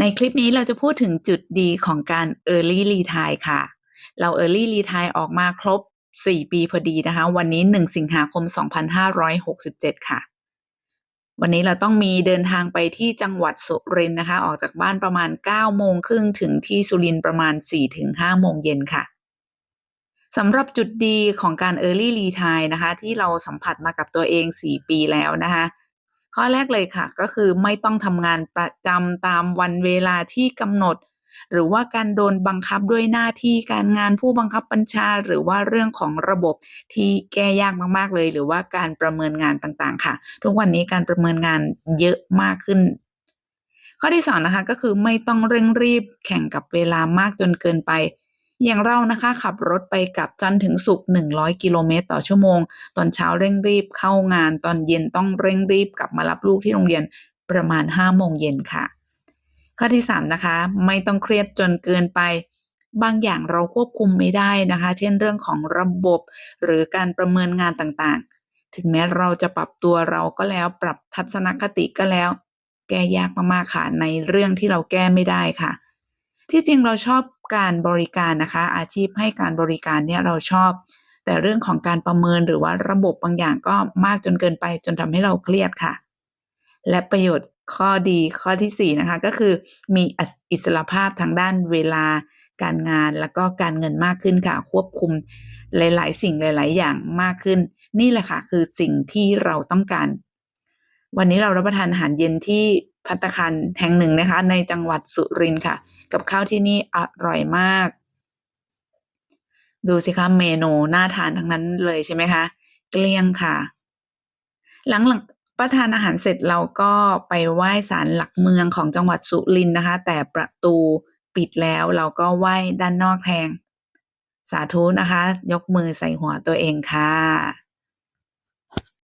ในคลิปนี้เราจะพูดถึงจุดดีของการ Early Retire ค่ะ เรา Early Retire ออกมาครบ 4 ปีพอดีนะคะ วันนี้ 1 สิงหาคม 2567 ค่ะ วันนี้เราต้องมีเดินทางไปที่จังหวัดสุรินทร์นะคะ ออกจากบ้านประมาณ 9 โมงครึ่งถึงที่สุรินทร์ประมาณ 4-5 โมงเย็นค่ะสำหรับจุดดีของการ Early Retire นะคะ ที่เราสัมผัสมากับตัวเอง 4 ปีแล้วนะคะ ข้อแรกเลยค่ะ ก็คือไม่ต้องทำงานประจำตามวันเวลาที่กำหนด หรือว่าการโดนบังคับด้วยหน้าที่การงานผู้บังคับบัญชา หรือว่าเรื่องของระบบที่แก้ยากมากๆเลย หรือว่าการประเมินงานต่างๆ ค่ะ ทุกวันนี้การประเมินงานเยอะมากขึ้นข้อที่สองนะคะก็คือไม่ต้องเร่งรีบแข่งกับเวลามากจนเกินไป อย่างเรานะคะขับรถไปกับจันถึงศุกร์100 กิโลเมตรต่อชั่วโมง ตอนเช้าเร่งรีบเข้างาน ตอนเย็นต้องเร่งรีบกลับมารับลูกที่โรงเรียนประมาณ5โมงเย็นค่ะ ข้อที่ 3 นะคะ ไม่ต้องเครียดจนเกินไป บางอย่างเราควบคุมไม่ได้นะคะ เช่นเรื่องของระบบหรือการประเมินงานต่างๆ ถึงแม้เราจะปรับตัวเราก็แล้วปรับทัศนคติก็แล้ว แก้ยากมากๆค่ะในเรื่องที่เราแก้ไม่ได้ค่ะ ที่จริงเราชอบการบริการนะคะ อาชีพให้การบริการเนี่ยเราชอบ แต่เรื่องของการประเมินหรือว่าระบบบางอย่างก็มากจนเกินไปจนทำให้เราเครียดค่ะ และประโยชน์ข้อดีข้อที่4นะคะก็คือมีอิสระภาพทางด้านเวลาการงานแล้วก็การเงินมากขึ้นค่ะ ควบคุมหลาย ๆ สิ่งหลาย ๆ อย่างมากขึ้น นี่แหละค่ะคือสิ่งที่เราต้องการ วันนี้เรารับประทานอาหารเย็นที่ พัตตาคารแห่งหนึ่งนะคะ ในจังหวัดสุรินทร์ค่ะ กับข้าวที่นี่อร่อยมาก ดูสิคะเมนูน่าทานทั้งนั้นเลยใช่ไหมคะ เกลี้ยงค่ะ หลังหลังประทานอาหารเสร็จเราก็ไปไหว้ศาลหลักเมืองของจังหวัดสุรินทร์นะคะ แต่ประตูปิดแล้วเราก็ไหว้ด้านนอกแทนสาธุนะคะ ยกมือใส่หัวตัวเองค่ะ